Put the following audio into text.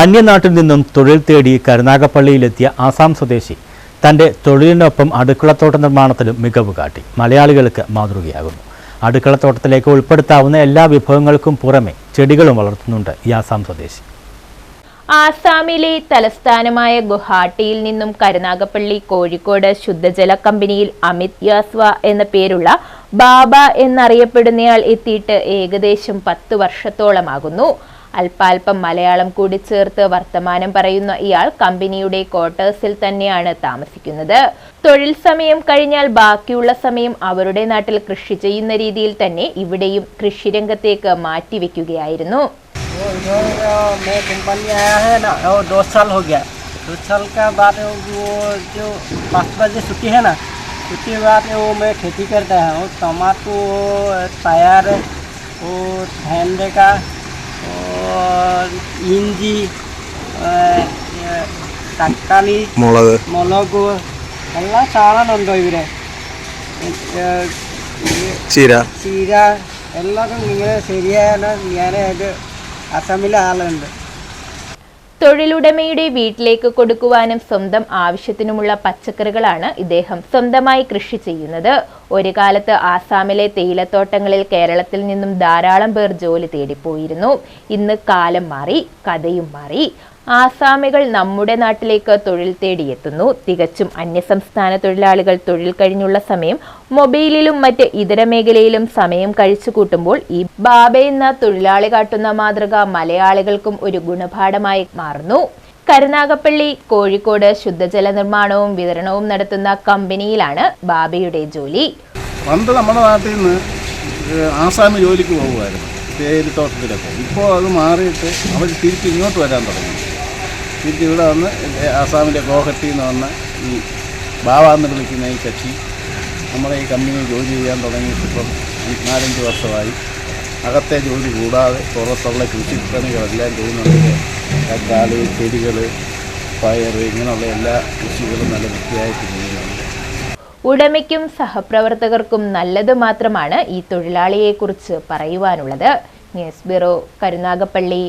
അന്യനാട്ടിൽ നിന്നും തൊഴിൽ തേടി കരുനാഗപ്പള്ളിയിലെത്തിയ ആസാം സ്വദേശി തന്റെ തൊഴിലിനൊപ്പം അടുക്കളത്തോട്ട നിർമ്മാണത്തിലും മികവ് കാട്ടി. മലയാളികൾക്ക് മാതൃകയാകുന്നു. അടുക്കളത്തോട്ടത്തിലേക്ക് ഉൾപ്പെടുത്താവുന്ന എല്ലാ വിഭവങ്ങൾക്കും പുറമെ ചെടികളും വളർത്തുന്നുണ്ട് ഈ ആസാം സ്വദേശി. ആസാമിലെ തലസ്ഥാനമായ ഗുവാഹട്ടിയിൽ നിന്നും കരുനാഗപ്പള്ളി കോഴിക്കോട് ശുദ്ധജല കമ്പനിയിൽ അമിത് യാസ്വ എന്ന പേരുള്ള ബാബ എന്നറിയപ്പെടുന്നയാൾ എത്തിയിട്ട് ഏകദേശം പത്ത് വർഷത്തോളമാകുന്നു അല്പാൽപം മലയാളം കൂടി ചേർത്ത് വർത്തമാനം പറയുന്ന ഇയാൾ കമ്പനിയുടെ ക്വാർട്ടേഴ്സിൽ തന്നെയാണ് താമസിക്കുന്നത് തൊഴിൽ സമയം കഴിഞ്ഞാൽ ബാക്കിയുള്ള സമയം അവരുടെ നാട്ടിൽ കൃഷി ചെയ്യുന്ന രീതിയിൽ തന്നെ ഇവിടെയും കൃഷിരംഗത്തേക്ക് മാറ്റിവെക്കുകയായിരുന്നു वो इधर अ, मैं कंपनी आया है ना वो दो साल हो गया दो साल का बाद वो जो पाँच बजे छुट्टी है ना छुट्टी के बाद वो मैं खेती करता है वो टमाटो तैयार वो झंडे का और इंजी തക്കാളി മുളക് മുളക് എല്ലാ സാധനമുണ്ടോ ഇവിടെ ചീര ചീര എല്ലാതും ഇങ്ങനെ ശരിയാണ് ഞാനായിട്ട് അസമിലെ ആളുണ്ട് തൊഴിലുടമയുടെ വീട്ടിലേക്ക് കൊടുക്കുവാനും സ്വന്തം ആവശ്യത്തിനുമുള്ള പച്ചക്കറികളാണ് ഇദ്ദേഹം സ്വന്തമായി കൃഷി ചെയ്യുന്നത്. ഒരു കാലത്ത് ആസാമിലെ തേയിലത്തോട്ടങ്ങളിൽ കേരളത്തിൽ നിന്നും ധാരാളം പേർ ജോലി തേടിപ്പോയിരുന്നു. ഇന്ന് കാലം മാറി കഥയും മാറി. ആസാമികൾ നമ്മുടെ നാട്ടിലേക്ക് തൊഴിൽ തേടിയെത്തുന്നു. തികച്ചും അന്യസംസ്ഥാന തൊഴിലാളികൾ തൊഴിൽ കഴിഞ്ഞുള്ള സമയം മൊബൈലിലും മറ്റ് ഇതര മേഖലയിലും സമയം കഴിച്ചു കൂട്ടുമ്പോൾ ഈ ബാബ എന്ന തൊഴിലാളി കാട്ടുന്ന മാതൃക മലയാളികൾക്കും ഒരു ഗുണപാഠമായി മാറുന്നു. കരുനാഗപ്പള്ളി കോഴിക്കോട് ശുദ്ധജല നിർമ്മാണവും വിതരണവും നടത്തുന്ന കമ്പനിയിലാണ് ബാബയുടെ ജോലി. പണ്ട് നമ്മുടെ നാട്ടിൽ നിന്ന് ആസാമി ജോലിക്ക് പോകുമായിരുന്നു തേയിലത്തോട്ടത്തിലൊക്കെ ഇപ്പോൾ അത് മാറിയിട്ട് അവർ തിരിച്ച് ഇങ്ങോട്ട് വരാൻ തുടങ്ങി. തിരിച്ച് ഇവിടെ വന്ന് ആസാമിന്റെ ഗോഹട്ടി എന്ന് വന്ന ഈ ബാബ എന്ന് വിളിക്കുന്ന ഈ കക്ഷി നമ്മളെ ഈ കമ്പനിയിൽ ജോലി ചെയ്യാൻ തുടങ്ങിയിട്ടിപ്പം നാലഞ്ച് വർഷമായി. അകത്തെ ജോലി കൂടാതെ പുറത്തുള്ള കൃഷിപ്പണികളെല്ലാം ചെയ്യുന്നുണ്ട്. തക്കാളി ചെടികൾ പയർ ഇങ്ങനെയുള്ള എല്ലാ കൃഷികളും നല്ല വൃത്തിയായിട്ട് ചെയ്യുന്നുണ്ട്. ഉടമയ്ക്കും സഹപ്രവർത്തകർക്കും നല്ലത് മാത്രമാണ് ഈ തൊഴിലാളിയെക്കുറിച്ച് പറയുവാനുള്ളത്. News bureau Karunagappally.